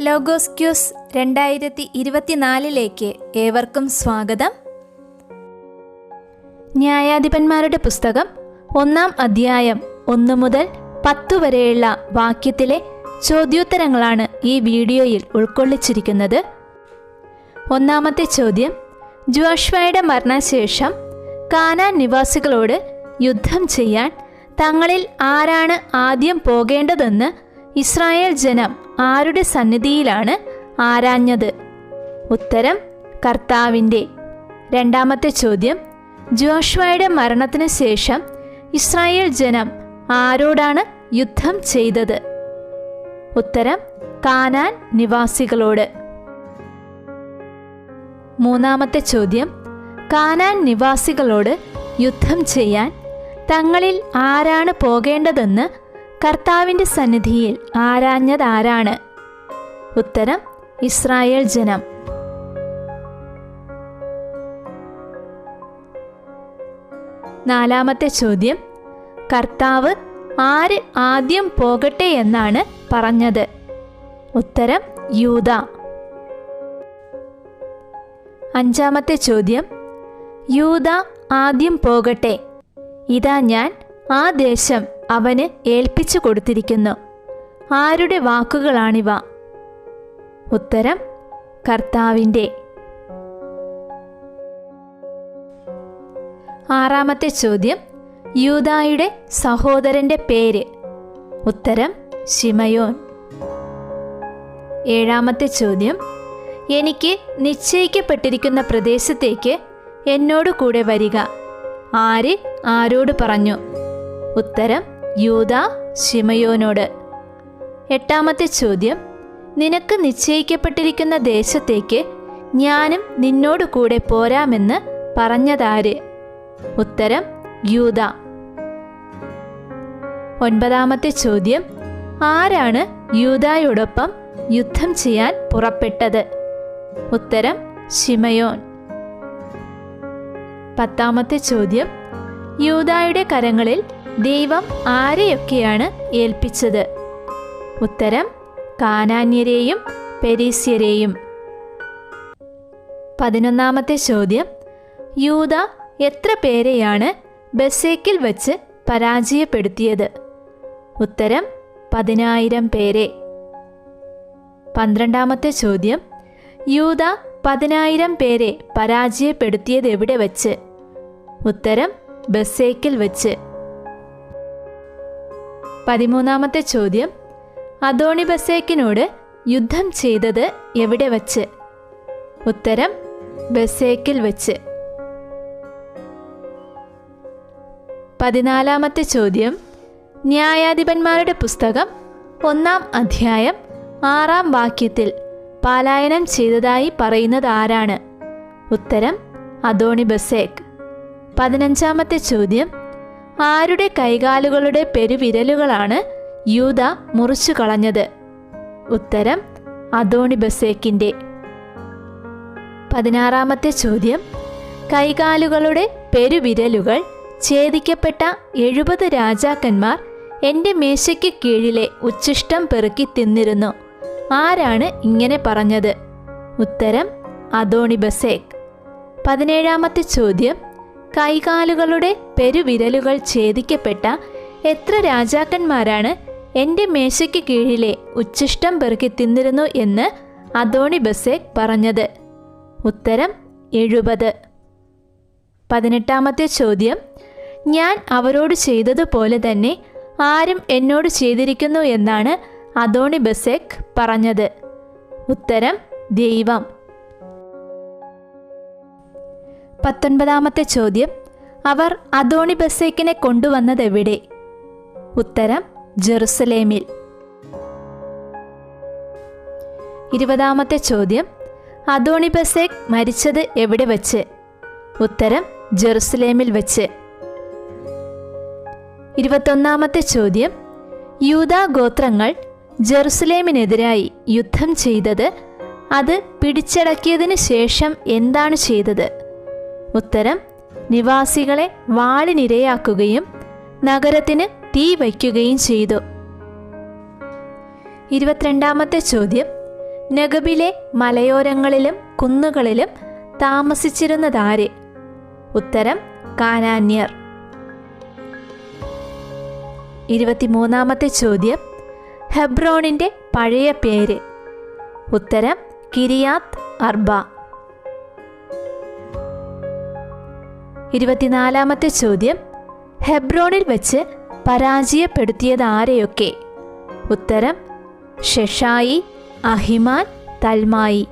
Logos quiz രണ്ടായിരത്തി ഇരുപത്തിനാലിലേക്ക് ഏവർക്കും സ്വാഗതം. ന്യായാധിപന്മാരുടെ പുസ്തകം ഒന്നാം അധ്യായം ഒന്ന് മുതൽ പത്തു വരെയുള്ള വാക്യത്തിലെ ചോദ്യോത്തരങ്ങളാണ് ഈ വീഡിയോയിൽ ഉൾക്കൊള്ളിച്ചിരിക്കുന്നത്. ഒന്നാമത്തെ ചോദ്യം ജുവാഷ്വയുടെ മരണശേഷം കാനാൻ നിവാസികളോട് യുദ്ധം ചെയ്യാൻ തങ്ങളിൽ ആരാണ് ആദ്യം പോകേണ്ടതെന്ന് ഇസ്രായേൽ ജനം ആരുടെ സന്നിധിയിലാണ് ആരാഞ്ഞത്? ഉത്തരം കർത്താവിന്റെ. രണ്ടാമത്തെ ചോദ്യം ജോഷ്വയുടെ മരണത്തിന് ശേഷം ഇസ്രായേൽ ജനം ആരോടാണ് യുദ്ധം ചെയ്തത്? ഉത്തരം കാനാൻ നിവാസികളോട്. മൂന്നാമത്തെ ചോദ്യം കാനാൻ നിവാസികളോട് യുദ്ധം ചെയ്യാൻ തങ്ങളിൽ ആരാണ് പോകേണ്ടതെന്ന് കർത്താവിന്റെ സന്നിധിയിൽ ആരാഞ്ഞതാരാണ്? ഉത്തരം ഇസ്രായേൽ ജനം. നാലാമത്തെ ചോദ്യം കർത്താവ് ആര് ആദ്യം പോകട്ടെ എന്നാണ് പറഞ്ഞത്? ഉത്തരം യൂത അഞ്ചാമത്തെ ചോദ്യം യൂത ആദ്യം പോകട്ടെ? ഇതാ ഞാൻ ആ ദേശം. അവന് ഏൽപ്പിച്ചു കൊടുത്തിരിക്കുന്നു. ആരുടെ വാക്കുകളാണിവ? ഉത്തരം കർത്താവിന്റെ. ആറാമത്തെ ചോദ്യം യൂതായുടെ സഹോദരന്റെ പേര്. ഉത്തരം ശിമയോൻ. ഏഴാമത്തെ ചോദ്യം എനിക്ക് നിശ്ചയിക്കപ്പെട്ടിരിക്കുന്ന പ്രദേശത്തേക്ക് എന്നോട് കൂടെ വരിക. ആര് ആരോട് പറഞ്ഞു? ഉത്തരം യൂത ശിമയോനോട് എട്ടാമത്തെ ചോദ്യം നിനക്ക് നിശ്ചയിക്കപ്പെട്ടിരിക്കുന്ന ദേശത്തേക്ക് ഞാനും നിന്നോട് കൂടെ പോരാമെന്ന് പറഞ്ഞതാര്? ഉത്തരം യൂത ഒൻപതാമത്തെ ചോദ്യം ആരാണ് യൂതായോടൊപ്പം യുദ്ധം ചെയ്യാൻ പുറപ്പെട്ടത്? ഉത്തരം ശിമയോൻ. പത്താമത്തെ ചോദ്യം യൂതായുടെ കരങ്ങളിൽ ദൈവം ആരെയൊക്കെയാണ് ഏൽപ്പിച്ചത്? ഉത്തരം കാനാന്യരെയും പെരീസ്യരെയും. പതിനൊന്നാമത്തെ ചോദ്യം യൂത എത്ര പേരെയാണ് ബസേക്കിൽ വച്ച് പരാജയപ്പെടുത്തിയത്? ഉത്തരം പതിനായിരം പേരെ. പന്ത്രണ്ടാമത്തെ ചോദ്യം യൂത പതിനായിരം പേരെ പരാജയപ്പെടുത്തിയത് എവിടെ വച്ച്? ഉത്തരം ബസേക്കിൽ വച്ച്. പതിമൂന്നാമത്തെ ചോദ്യം. അതോണി ബസേക്കിനോട് യുദ്ധം ചെയ്തത് എവിടെ വച്ച്? ഉത്തരം ബസേക്കിൽ വച്ച്. പതിനാലാമത്തെ ചോദ്യം. ന്യായാധിപന്മാരുടെ പുസ്തകം ഒന്നാം അധ്യായം ആറാം വാക്യത്തിൽ പാലായനം ചെയ്തതായി പറയുന്നത് ആരാണ്? ഉത്തരം അദോണി ബസേക്ക് പതിനഞ്ചാമത്തെ ചോദ്യം. ആരുടെ കൈകാലുകളുടെ പെരുവിരലുകളാണ് യൂത മുറിച്ചു കളഞ്ഞത്? ഉത്തരം അതോണി ബസേക്കിന്റെ പതിനാറാമത്തെ ചോദ്യം കൈകാലുകളുടെ പെരുവിരലുകൾ ഛേദിക്കപ്പെട്ട എഴുപത് രാജാക്കന്മാർ എന്റെ മേശയ്ക്ക് കീഴിലെ ഉച്ഛിഷ്ടം പെറുക്കി തിന്നിരുന്നു. ആരാണ് ഇങ്ങനെ പറഞ്ഞത്? ഉത്തരം അതോണി ബസേക്ക് പതിനേഴാമത്തെ ചോദ്യം കൈകാലുകളുടെ പെരുവിരലുകൾ ഛേദിക്കപ്പെട്ട എത്ര രാജാക്കന്മാരാണ് എന്റെ മേശയ്ക്ക് കീഴിലെ ഉച്ഛിഷ്ടം പെറുക്കി തിന്നിരുന്നു എന്ന് അതോണി ബസേക് പറഞ്ഞത്. ഉത്തരം എഴുപത്. പതിനെട്ടാമത്തെ ചോദ്യം. ഞാൻ അവരോട് ചെയ്തതുപോലെ തന്നെ ആരും എന്നോട് ചെയ്തിരിക്കുന്നു എന്നാണ് അതോണി ബസേക്ക് പറഞ്ഞത്. ഉത്തരം ദൈവം. പത്തൊൻപതാമത്തെ ചോദ്യം. അവർ അദോണി ബസേക്കിനെ കൊണ്ടുവന്നതെവിടെ? ഉത്തരം ജെറുസലേമിൽ. ഇരുപതാമത്തെ ചോദ്യം അദോണി ബസേക്ക് മരിച്ചത് എവിടെ വച്ച്? ഉത്തരം ജെറുസലേമിൽ വച്ച്. ഇരുപത്തൊന്നാമത്തെ ചോദ്യം യൂത ഗോത്രങ്ങൾ ജെറുസലേമിനെതിരായി യുദ്ധം ചെയ്തത് അത് പിടിച്ചടക്കിയതിനു ശേഷം എന്താണ് ചെയ്തത്? ഉത്തരം നിവാസികളെ വാളിനിരയാക്കുകയും നഗരത്തിന് തീ വയ്ക്കുകയും ചെയ്തു. ഇരുപത്തിരണ്ടാമത്തെ ചോദ്യം. നഗബിലെ മലയോരങ്ങളിലും കുന്നുകളിലും താമസിച്ചിരുന്നതാര്? ഉത്തരം കാനാന്യർ. ഇരുപത്തിമൂന്നാമത്തെ ചോദ്യം. ഹെബ്രോണിന്റെ പഴയ പേര്. ഉത്തരം കിരിയാത്ത് അർബ. ഇരുപത്തിനാലാമത്തെ ചോദ്യം. ഹെബ്രോണിൽ വെച്ച് പരാജയപ്പെടുത്തിയത് ആരെയൊക്കെ ഉത്തരം ഷെഷായി അഹിമാൻ തൽമായി.